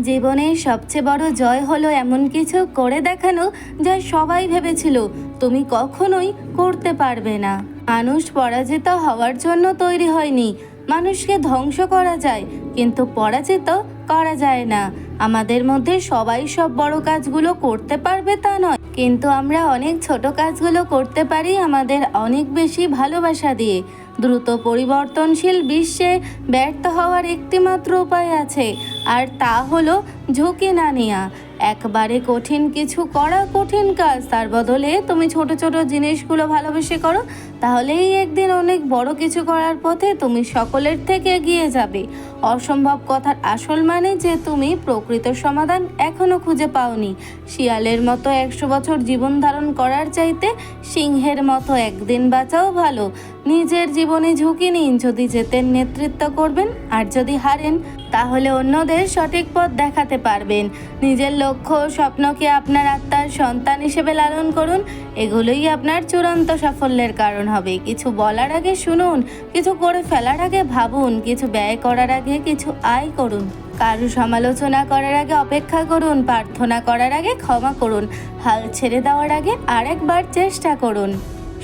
জীবনের সবচেয়ে বড় জয় হলো এমন কিছু করে দেখানো যা সবাই ভেবেছিল তুমি কখনোই করতে পারবে না। মানুষ পরাজিত হওয়ার জন্য তৈরি হয়নি। মানুষকে ধ্বংস করা যায়, কিন্তু পরাজিত করা যায় না। আমাদের মধ্যে সবাই সব বড় কাজগুলো করতে পারবে তা নয়। কিন্তু আমরা অনেক ছোট কাজগুলো করতে পারি আমাদের অনেক বেশি ভালোবাসা দিয়ে। দ্রুত পরিবর্তনশীল বিশ্বে ব্যর্থ হওয়ার একটিমাত্র উপায় আছে। আর তা হলো ঝুঁকি না নেওয়া একবারে কঠিন কিছু করা কঠিন কাজ, তার বদলে তুমি ছোট ছোট জিনিসগুলো ভালোবেসে করো, তাহলেই একদিন অনেক বড় কিছু করার পথে তুমি সকলের থেকে এগিয়ে যাবে। অসম্ভব কথার আসল মানে যে তুমি প্রকৃত সমাধান এখনও খুঁজে পাওনি। শিয়ালের মতো একশো বছর জীবন ধারণ করার চাইতে সিংহের মতো একদিন বাঁচাও ভালো। নিজের জীবনে ঝুঁকি নিন, যদি জেতেন নেতৃত্ব করবেন, আর যদি হারেন তাহলে অন্যদের সঠিক পথ দেখাতে পারবেন। নিজের লক্ষ্য স্বপ্নকে আপনার আত্মার সন্তান হিসেবে লালন করুন। এগুলোই আপনার চূড়ান্ত সাফল্যের কারণ হবে। কিছু বলার আগে শুনুন, কিছু করে ফেলার আগে ভাবুন, কিছু ব্যয় করার আগে কিছু আয় করুন। কারু সমালোচনা করার আগে অপেক্ষা করুন, প্রার্থনা করার আগে ক্ষমা করুন, হাল ছেড়ে দেওয়ার আগে আরেকবার চেষ্টা করুন।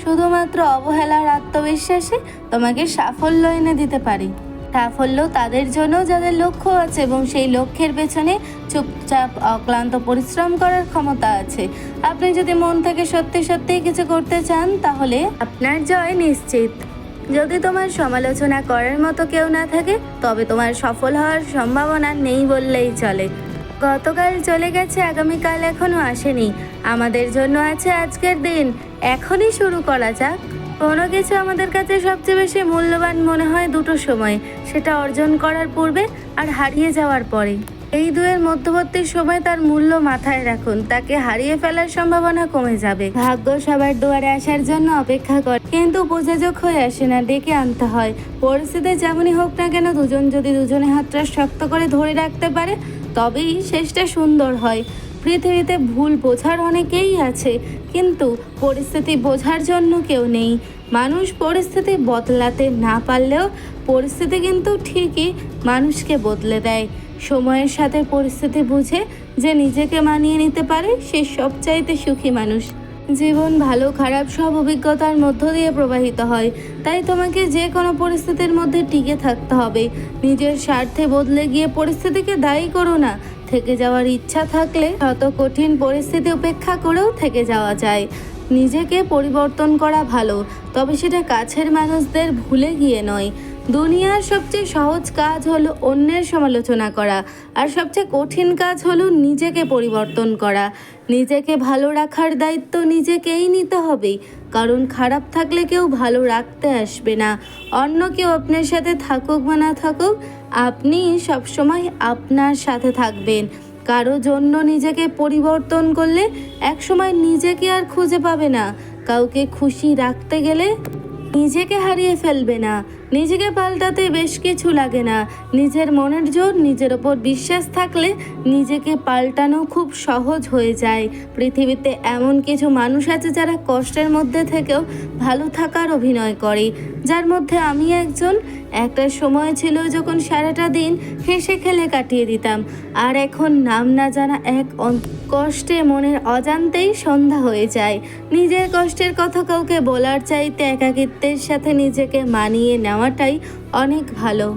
শুধুমাত্র অবহেলার আত্মবিশ্বাসে তোমাকে সাফল্য এনে দিতে পারি। সাফল্য তাদের জন্য যাদের লক্ষ্য আছে এবং সেই লক্ষ্যের পেছনে চুপচাপ অক্লান্ত পরিশ্রম করার ক্ষমতা আছে। আপনি যদি মন থেকে সত্যি সত্যি কিছু করতে চান, তাহলে আপনার জয় নিশ্চিত। যদি তোমার সমালোচনা করার মতো কেউ না থাকে, তবে তোমার সফল হওয়ার সম্ভাবনা নেই বললেই চলে। গতকাল চলে গেছে, আগামীকাল এখনও আসেনি। আমাদের জন্য আছে আজকের দিন। এখনই শুরু করা যাক। কোনো কিছু আমাদের কাছে সবচেয়ে বেশি মূল্যবান মনে হয় দুটো সময়, সেটা অর্জন করার পূর্বে আর হারিয়ে যাওয়ার পরে। এই দুয়ের মধ্যবর্তী সময় তার মূল্য মাথায় রাখুন, তাকে হারিয়ে ফেলার সম্ভাবনা কমে যাবে। ভাগ্য সবার দুয়ারে আসার জন্য অপেক্ষা করে, কিন্তু উপযোজক হয়ে আসে না, ডেকে আনতে হয়। পরিস্থিতি যেমনই হোক না কেন, দুজন যদি দুজনের হাতটা শক্ত করে ধরে রাখতে পারে, তবেই শেষটা সুন্দর হয়। পৃথিবীতে ভুল বোঝার অনেকেই আছে, কিন্তু পরিস্থিতি বোঝার জন্য কেউ নেই। মানুষ পরিস্থিতি বদলাতে না পারলেও পরিস্থিতি কিন্তু ঠিকই মানুষকে বদলে দেয়। সময়ের সাথে পরিস্থিতি বুঝে যে নিজেকে মানিয়ে নিতে পারে সে সবচাইতে সুখী মানুষ। জীবন ভালো খারাপ সব অভিজ্ঞতার মধ্য দিয়ে প্রবাহিত হয়, তাই তোমাকে যে কোনো পরিস্থিতির মধ্যে টিকে থাকতে হবে। নিজের স্বার্থে বদলে গিয়ে পরিস্থিতিকে দায়ী করো না থেকে যাওয়ার ইচ্ছা থাকলে শত কঠিন পরিস্থিতি উপেক্ষা করেও থেকে যাওয়া যায়। নিজেকে পরিবর্তন করা ভালো, তবে সেটা কাছের মানুষদের ভুলে গিয়ে নয়। দুনিয়ার সবচেয়ে সহজ কাজ হলো অন্যের সমালোচনা করা, আর সবচেয়ে কঠিন কাজ হলো নিজেকে পরিবর্তন করা। নিজেকে ভালো রাখার দায়িত্ব নিজেকেই নিতে হবে, কারণ খারাপ থাকলে কেউ ভালো রাখতে আসবে না। অন্য কেউ আপনার সাথে থাকুক বা না থাকুক আপনি সবসময় আপনার সাথে থাকবেন। কারও জন্য নিজেকে পরিবর্তন করলে একসময় নিজেকে আর খুঁজে পাবে না। কাউকে খুশি রাখতে গেলে নিজেকে হারিয়ে ফেলবে না। নিজেকে পাল্টাতে বেশ কিছু লাগে না। নিজের মনের জোর, নিজের ওপর বিশ্বাস থাকলে নিজেকে পাল্টানো খুব সহজ হয়ে যায়। পৃথিবীতে এমন কিছু মানুষ আছে যারা কষ্টের মধ্যে থেকেও ভালো থাকার অভিনয় করে। যার মধ্যে আমি একজন। একটা সময় ছিল যখন সারাটা দিন হেসে খেলে কাটিয়ে দিতাম। আর এখন নাম না জানা এক কষ্টে মনের অজান্তেই সন্ধ্যা হয়ে যায়। নিজের কষ্টের কথা কাউকে বলার চাইতে একাকিত্বের সাথে নিজেকে মানিয়ে নেওয়াটাই অনেক ভালো।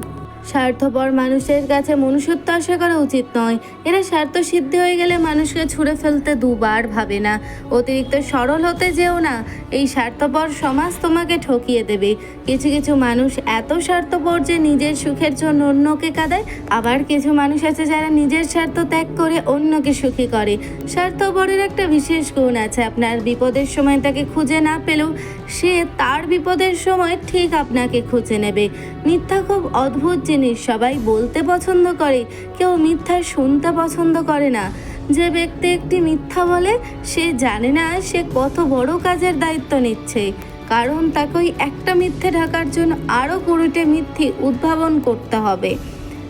স্বার্থপর মানুষের কাছে মনুষ্যত্ব আশা করা উচিত নয়। এরা স্বার্থ সিদ্ধি হয়ে গেলে মানুষকে ছুঁড়ে ফেলতে দুবার ভাবে না। অতিরিক্ত সরল হতে যেও না। এই স্বার্থপর সমাজ তোমাকে ঠকিয়ে দেবে। কিছু কিছু মানুষ এত স্বার্থপর যে নিজের সুখের জন্য অন্যকে কাঁদায়, আবার কিছু মানুষ আছে যারা নিজের স্বার্থ ত্যাগ করে অন্যকে সুখী করে। স্বার্থপরের একটা বিশেষ গুণ আছে, আপনার বিপদের সময় তাকে খুঁজে না পেলেও সে তার বিপদের সময় ঠিক আপনাকে খুঁজে নেবে। মিথ্যা খুব অদ্ভুত জিনিস, সবাই বলতে পছন্দ করে, কেউ মিথ্যা শুনতে পছন্দ করে না। যে ব্যক্তি একটি মিথ্যা বলে, সে জানে না সে কত বড় কাজের দায়িত্ব নিচ্ছে। কারণ তাকে ওই একটা মিথ্যে ঢাকার জন্য আরও কুড়িটে মিথ্যে উদ্ভাবন করতে হবে।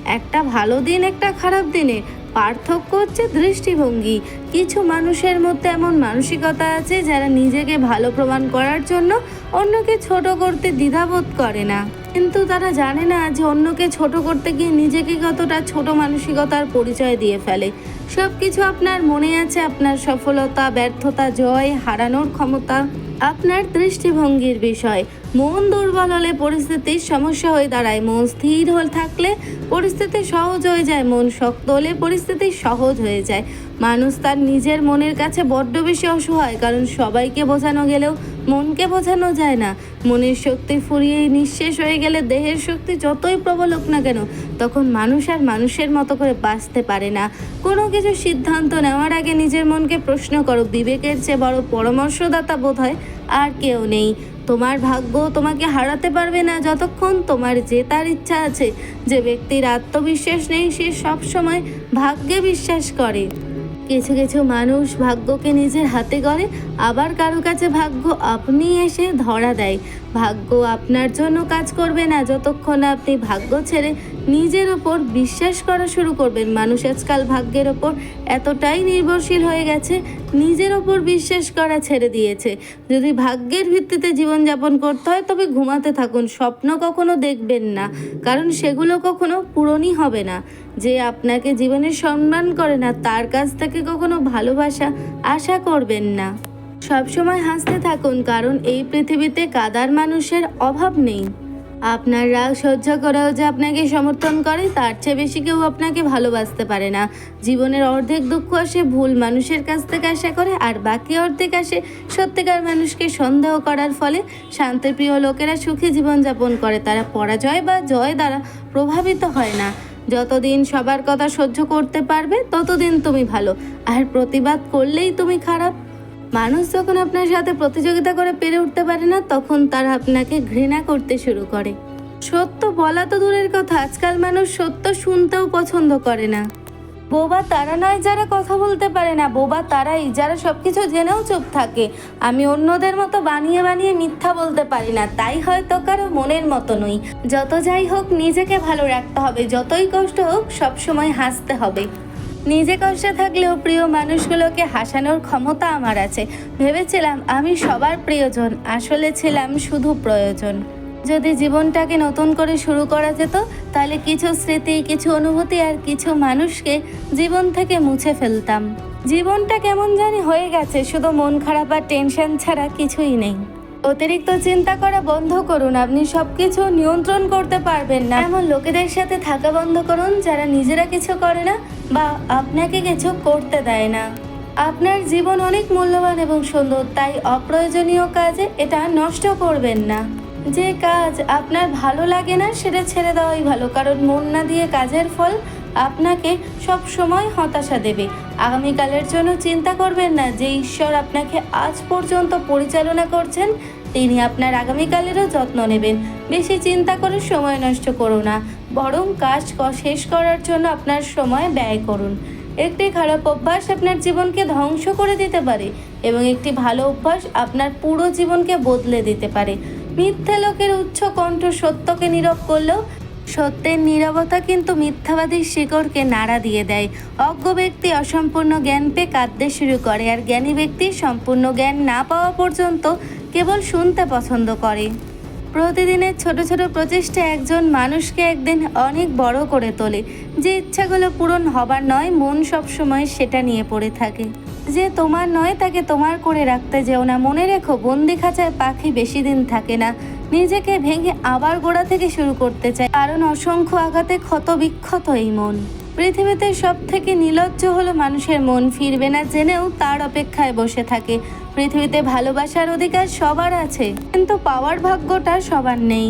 একটা ভালো দিন, একটা খারাপ দিনে। পার্থক্য হচ্ছে দৃষ্টিভঙ্গি। কিছু মানুষের মধ্যে এমন মানসিকতা আছে যারা নিজেকে ভালো প্রমাণ করার জন্য অন্যকে ছোট করতে দ্বিধাবোধ করে না। কিন্তু তারা জানে না যে অন্যকে ছোট করতে গিয়ে নিজেকে কতটা ছোট মানসিকতার পরিচয় দিয়ে ফেলে। সব কিছু আপনার মনে আছে, আপনার সফলতা, ব্যর্থতা, জয়, হারানোর ক্ষমতা। আপনার দৃষ্টিভঙ্গির বিষয়। মন দুর্বল হলে পরিস্থিতির সমস্যা হয়ে দাঁড়ায়। মন স্থির হয়ে থাকলে পরিস্থিতি সহজ হয়ে যায়। মন শক্ত হলে পরিস্থিতি সহজ হয়ে যায়। মানুষ তার নিজের মনের কাছে বড্ড বেশি অসহায়, কারণ সবাইকে বোঝানো গেলেও মনকে বোঝানো যায় না। মনের শক্তি ফুরিয়ে নিঃশেষ হয়ে গেলে দেহের শক্তি যতই প্রবল হোক না কেন, তখন মানুষ আর মানুষের মতো করে বাঁচতে পারে না। কোনো কিছু সিদ্ধান্ত নেওয়ার আগে নিজের মনকে প্রশ্ন করো, বিবেকের চেয়ে বড় পরামর্শদাতা বোধ হয় আর কেউ নেই। তোমার ভাগ্য তোমাকে হারাতে পারবে না, যতক্ষণ তোমার জেতার ইচ্ছা আছে। যে ব্যক্তির আত্মবিশ্বাস নেই, সে সবসময় ভাগ্যে বিশ্বাস করে। কিছু কিছু মানুষ ভাগ্যকে নিজের হাতে করে আবার কারও কাছে ভাগ্য আপনি এসে ধরা দেয়। ভাগ্য আপনার জন্য কাজ করবে না, যতক্ষণ আপনি ভাগ্য ছেড়ে নিজের ওপর বিশ্বাস করা শুরু করবেন। মানুষ আজকাল ভাগ্যের ওপর এতটাই নির্ভরশীল হয়ে গেছে নিজের ওপর বিশ্বাস করা ছেড়ে দিয়েছে। যদি ভাগ্যের ভিত্তিতে জীবনযাপন করতে হয়, তবে ঘুমাতে থাকুন, স্বপ্ন কখনো দেখবেন না, কারণ সেগুলো কখনো পূরণই হবে না। যে আপনাকে জীবনে সম্মান করে না, তার কাছ থেকে কখনো ভালোবাসা আশা করবেন না। সবসময় হাসতে থাকুন, কারণ এই পৃথিবীতে কাদার মানুষের অভাব নেই। আপনার রাগ সহ্য করেও যে আপনাকে সমর্থন করে, তার চেয়ে বেশি কেউ আপনাকে ভালোবাসতে পারে না। জীবনের অর্ধেক দুঃখ আসে ভুল মানুষের কাছ থেকে আশা করে, আর বাকি অর্ধেক আসে সত্যিকার মানুষকে সন্দেহ করার ফলে। শান্তিপ্রিয় লোকেরা সুখী জীবনযাপন করে, তারা পরাজয় বা জয় দ্বারা প্রভাবিত হয় না। যতদিন সবার কথা সহ্য করতে পারবে, ততদিন তুমি ভালো। আর প্রতিবাদ করলেই তুমি খারাপ। মানুষ যখন আপনার সাথে প্রতিযোগিতা করে পেরে উঠতে পারে না, তখন তারা আপনাকে ঘৃণা করতে শুরু করে। সত্য বলা তো দূরের কথা, আজকাল মানুষ সত্য শুনতেও পছন্দ করে না। বোবা তারা নয় যারা কথা বলতে পারে না, বোবা তারাই, যারা সবকিছু জেনেও চুপ থাকে। আমি অন্যদের মতো বানিয়ে বানিয়ে মিথ্যা বলতে পারি না, তাই হয়তো কারও মনের মতো নই। যত যাই হোক, নিজেকে ভালো রাখতে হবে, যতই কষ্ট হোক, সবসময় হাসতে হবে। নিজে কষ্টে থাকলেও প্রিয় মানুষগুলোকে হাসানোর ক্ষমতা আমার আছে। ভেবেছিলাম আমি সবার প্রিয়জন, আসলে ছিলাম শুধু প্রয়োজন। যদি জীবনটাকে নতুন করে শুরু করা যেত, তাহলে কিছু স্মৃতি, কিছু অনুভূতি আর কিছু মানুষকে জীবন থেকে মুছে ফেলতাম। জীবনটা কেমন জানি হয়ে গেছে, শুধু মন খারাপ আর টেনশন ছাড়া কিছুই নেই। অতিরিক্ত চিন্তা করা বন্ধ করুন, আপনি সব কিছু নিয়ন্ত্রণ করতে পারবেন না। এমন লোকেদের সাথে থাকা বন্ধ করুন, যারা নিজেরা কিছু করে না বা আপনাকে কিছু করতে দেয় না। আপনার জীবন অনেক মূল্যবান এবং সুন্দর, তাই অপ্রয়োজনীয় কাজে এটা নষ্ট করবেন না। যে কাজ আপনার ভালো লাগে না, সেটা ছেড়ে দেওয়াই ভালো, কারণ মন না দিয়ে কাজের ফল আপনাকে সব সময় হতাশা দেবে। আগামীকালের জন্য চিন্তা করবেন না যে ঈশ্বর আপনাকে আজ পর্যন্ত পরিচালনা করছেন, তিনি আপনার আগামীকালেরও যত্ন নেবেন। বেশি চিন্তা করে সময় নষ্ট করো না। বরং কাজ শেষ করার জন্য আপনার সময় ব্যয় করুন। একটি খারাপ অভ্যাস আপনার জীবনকে ধ্বংস করে দিতে পারে এবং একটি ভালো অভ্যাস আপনার পুরো জীবনকে বদলে দিতে পারে। মিথ্যে লোকের উচ্চ কণ্ঠ সত্যকে নীরব করলেও সত্যের নীরবতা কিন্তু মিথ্যাবাদীর শিকড়কে নাড়া দিয়ে দেয়। অজ্ঞ ব্যক্তি অসম্পূর্ণ জ্ঞান পেয়ে কাঁদতে শুরু করে আর জ্ঞানী ব্যক্তি সম্পূর্ণ জ্ঞান না পাওয়া পর্যন্ত কেবল শুনতে পছন্দ করে। প্রতিদিনের ছোট ছোট প্রচেষ্টা একজন মানুষকে একদিন অনেক বড় করে তোলে। যে ইচ্ছাগুলো পূরণ হবার নয়, মন সব সময় সেটা নিয়ে পড়ে থাকে। যে তোমার নয়, তাকে তোমার করে রাখতে যেও না। মনে রেখো, বন্দি খাঁচায় পাখি বেশি দিন থাকে না। নিজেকে ভেঙে আবার গোড়া থেকে শুরু করতে চায়। কারণ অসংখ্য আঘাতে ক্ষত বিক্ষত এই মন। পৃথিবীতে সব থেকে নির্লজ্জ হলো মানুষের মন ফিরবে না জেনেও তার অপেক্ষায় বসে থাকে। পৃথিবীতে ভালোবাসার অধিকার সবার আছে, কিন্তু পাওয়ার ভাগ্যটা সবার নেই।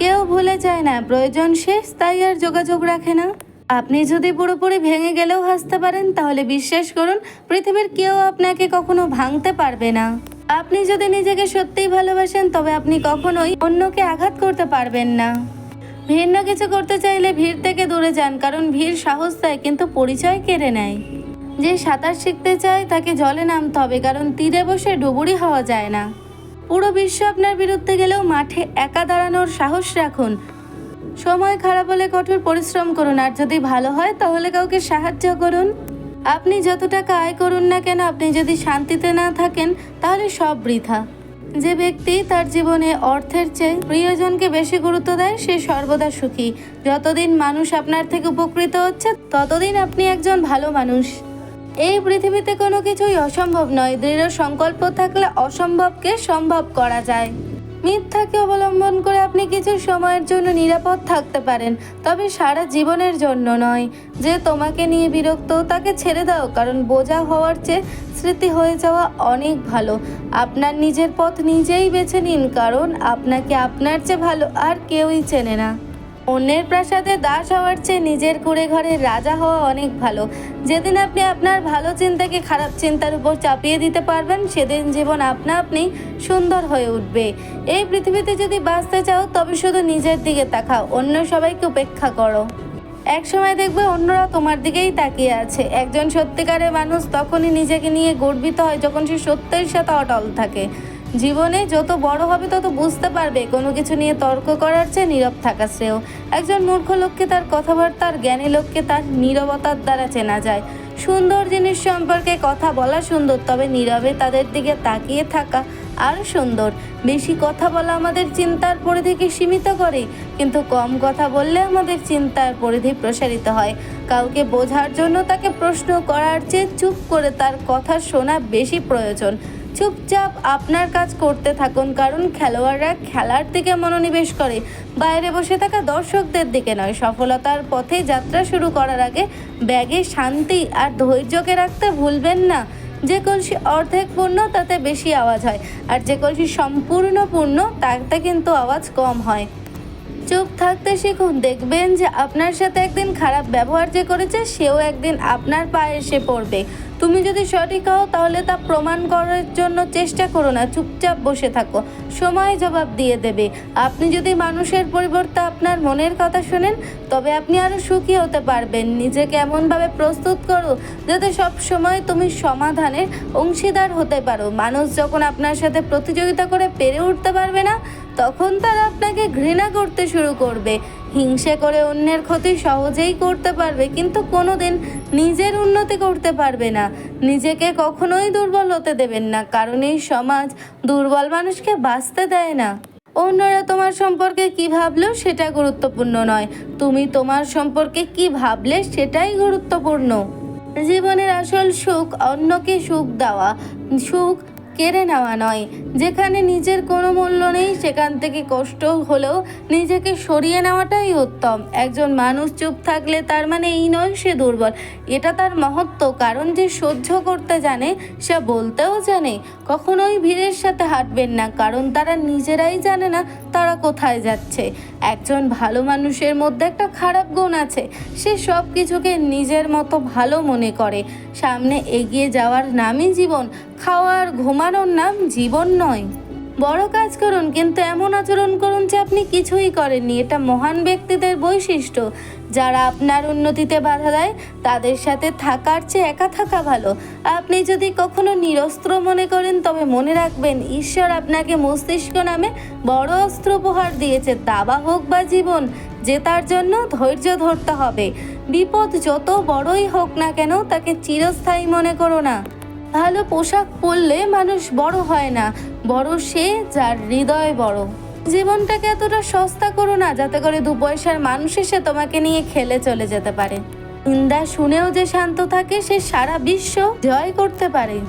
কেউ ভুলে যায় না, প্রয়োজন শেষ, তাই আর যোগাযোগ রাখে না। আপনি যদি পুরোপুরি ভেঙে গেলেও হাসতে পারেন, তাহলে বিশ্বাস করুন, পৃথিবীর কেউ আপনাকে কখনো ভাঙতে পারবে না। আপনি যদি নিজেকে সত্যিই ভালোবাসেন, তবে আপনি কখনোই অন্যকে আঘাত করতে পারবেন না। ভিন্ন কিছু করতে চাইলে ভিড় থেকে দূরে যান, কারণ ভিড় সাহস দেয়, কিন্তু পরিচয় কেড়ে নেয়। যে সাঁতার শিখতে চায়, তাকে জলে নামতে হবে, কারণ তীরে বসে ডুবুরি হওয়া যায় না। পুরো বিশ্ব আপনার বিরুদ্ধে গেলেও মাঠে একা দাঁড়ানোর সাহস রাখুন। সময় খারাপ হলে কঠোর পরিশ্রম করুন, আর যদি ভালো হয়, তাহলে কাউকে সাহায্য করুন। আপনি যত টাকা আয় করুন না কেন, আপনি যদি শান্তিতে না থাকেন, তাহলে সব বৃথা। যে ব্যক্তি তার জীবনে অর্থের চেয়ে প্রিয়জনকে বেশি গুরুত্ব দেয়, সে সর্বদা সুখী। যতদিন মানুষ আপনার থেকে উপকৃত হচ্ছে, ততদিন আপনি একজন ভালো মানুষ। এই পৃথিবীতে কোনো কিছুই অসম্ভব নয়। দৃঢ় সংকল্প থাকলে অসম্ভবকে সম্ভব করা যায়। মিথ্যাকে অবলম্বন করে আপনি কিছু সময়ের জন্য নিরাপদ থাকতে পারেন, তবে সারা জীবনের জন্য নয়। যে তোমাকে নিয়ে বিরক্ত, তাকে ছেড়ে দাও, কারণ বোঝা হওয়ার চেয়ে স্মৃতি হয়ে যাওয়া অনেক ভালো। আপনার নিজের পথ নিজেই বেছে নিন, কারণ আপনাকে আপনার চেয়ে ভালো আর কেউই চেনে না। অন্যের প্রাসাদে দাস হওয়ার চেয়ে নিজের কুড়ে ঘরে রাজা হওয়া অনেক ভালো। যেদিন আপনি আপনার ভালো চিন্তাকে খারাপ চিন্তার উপর চাপিয়ে দিতে পারবেন, সেদিন জীবন আপনা আপনি সুন্দর হয়ে উঠবে। এই পৃথিবীতে যদি বাঁচতে চাও, তবে শুধু নিজের দিকে তাকাও, অন্য সবাইকে উপেক্ষা করো। এক সময় দেখবে অন্যরা তোমার দিকেই তাকিয়ে আছে। একজন সত্যিকারের মানুষ তখনই নিজেকে নিয়ে গর্বিত হয় যখন সে সত্যের সাথে অটল থাকে। জীবনে যত বড় হবে তত বুঝতে পারবে কোনো কিছু নিয়ে তর্ক করার চেয়ে নীরব থাকা শ্রেয়। একজন মূর্খ লোককে তার কথাবার্তার জ্ঞানী লোককে তার নীরবতার দ্বারা চেনা যায়। সুন্দর জিনিস সম্পর্কে কথা বলা সুন্দর, তবে নীরবে তাদের দিকে তাকিয়ে থাকা আরও সুন্দর। বেশি কথা বলা আমাদের চিন্তার পরিধিকে সীমিত করে, কিন্তু কম কথা বললে আমাদের চিন্তার পরিধি প্রসারিত হয়। কাউকে বোঝার জন্য তাকে প্রশ্ন করার চেয়ে চুপ করে তার কথা শোনা বেশি প্রয়োজন। চুপচাপ আপনার কাজ করতে থাকুন, কারণ খেলোয়াড়রা খেলার দিকে মনোনিবেশ করে। বাইরে বসে থাকা দর্শকদের দিকে নয়, সফলতার পথে যাত্রা শুরু করার আগে ব্যাগে শান্তি আর ধৈর্যকে রাখতে ভুলবেন না। যে কলসি অর্ধেক পূর্ণ, তাতে বেশি আওয়াজ হয়, আর যে কলসি সম্পূর্ণ পূর্ণ, তাতে কিন্তু আওয়াজ কম হয়। চুপ থাকতে শিখুন। দেখবেন যে আপনার সাথে একদিন খারাপ ব্যবহার যে করেছে, সেও একদিন আপনার পায়ে এসে পড়বে। তুমি যদি সঠিক হও, তাহলে তা প্রমাণ করার জন্য চেষ্টা করো না। চুপচাপ বসে থাকো। সময় জবাব দিয়ে দেবে। আপনি যদি মানুষের পরিবর্তে আপনার মনের কথা শোনেন, তবে আপনি আরও সুখী হতে পারবেন। নিজেকে এমনভাবে প্রস্তুত করো, যাতে সব সময় তুমি সমাধানের অংশীদার হতে পারো। মানুষ যখন আপনার সাথে প্রতিযোগিতা করে, পেরে উঠতে পারবে না তখন তারা আপনাকে ঘৃণা করতে শুরু করবে। হিংসে করে অন্যের ক্ষতি সহজেই করতে পারবে, কিন্তু কোনো দিন নিজের উন্নতি করতে পারবে না। নিজেকে কখনোই দুর্বল হতে দেবেন না, কারণ এই সমাজ দুর্বল মানুষকে বাঁচতে দেয় না। অন্যরা তোমার সম্পর্কে কি ভাবলো সেটা গুরুত্বপূর্ণ নয়। তুমি তোমার সম্পর্কে কি ভাবলে সেটাই গুরুত্বপূর্ণ। জীবনের আসল সুখ অন্যকে সুখ দেওয়া। সুখ কেড়ে নেওয়া নয়। যেখানে নিজের কোনো মূল্য নেই, সেখান থেকে কষ্ট হলেও নিজেকে সরিয়ে নেওয়াটাই উত্তম। একজন মানুষ চুপ থাকলে তার মানে এই নয় সে দুর্বল। এটা তার মহত্ব, কারণ যে সহ্য করতে জানে, সে বলতেও জানে। কখনোই ভিড়ের সাথে হাঁটবেন না, কারণ তারা নিজেরাই জানে না তারা কোথায় যাচ্ছে। একজন ভালো মানুষের মধ্যে একটা খারাপ গুণ আছে। সে সব কিছুকে নিজের মতো ভালো মনে করে। সামনে এগিয়ে যাওয়ার নামই জীবন। খাওয়ার ঘুমানোর নাম জীবন নয়। বড় কাজ করুন, কিন্তু এমন আচরণ করুন যে আপনি কিছুই করেননি। এটা মহান ব্যক্তিদের বৈশিষ্ট্য। যারা আপনার উন্নতিতে বাধা দেয়, তাদের সাথে থাকার চেয়ে একা থাকা ভালো। আপনি যদি কখনো নিরস্ত্র মনে করেন, তবে মনে রাখবেন, ঈশ্বর আপনাকে মস্তিষ্ক নামে বড় অস্ত্র উপহার দিয়েছে। দাবা হোক বা জীবন, জেতার জন্য ধৈর্য ধরতে হবে। বিপদ যত বড়ই হোক না কেন, তাকে চিরস্থায়ী মনে করো না। ভালো পোশাক পরলে মানুষ বড় হয় না। বড় সে যার হৃদয় বড়। জীবনটাকে এতটা সস্তা করো না, যাতে করে দু পয়সার মানুষ এসে তোমাকে নিয়ে খেলে চলে যেতে পারে। ইন্দা শুনেও যে শান্ত থাকে, সে সারা বিশ্ব জয় করতে পারে।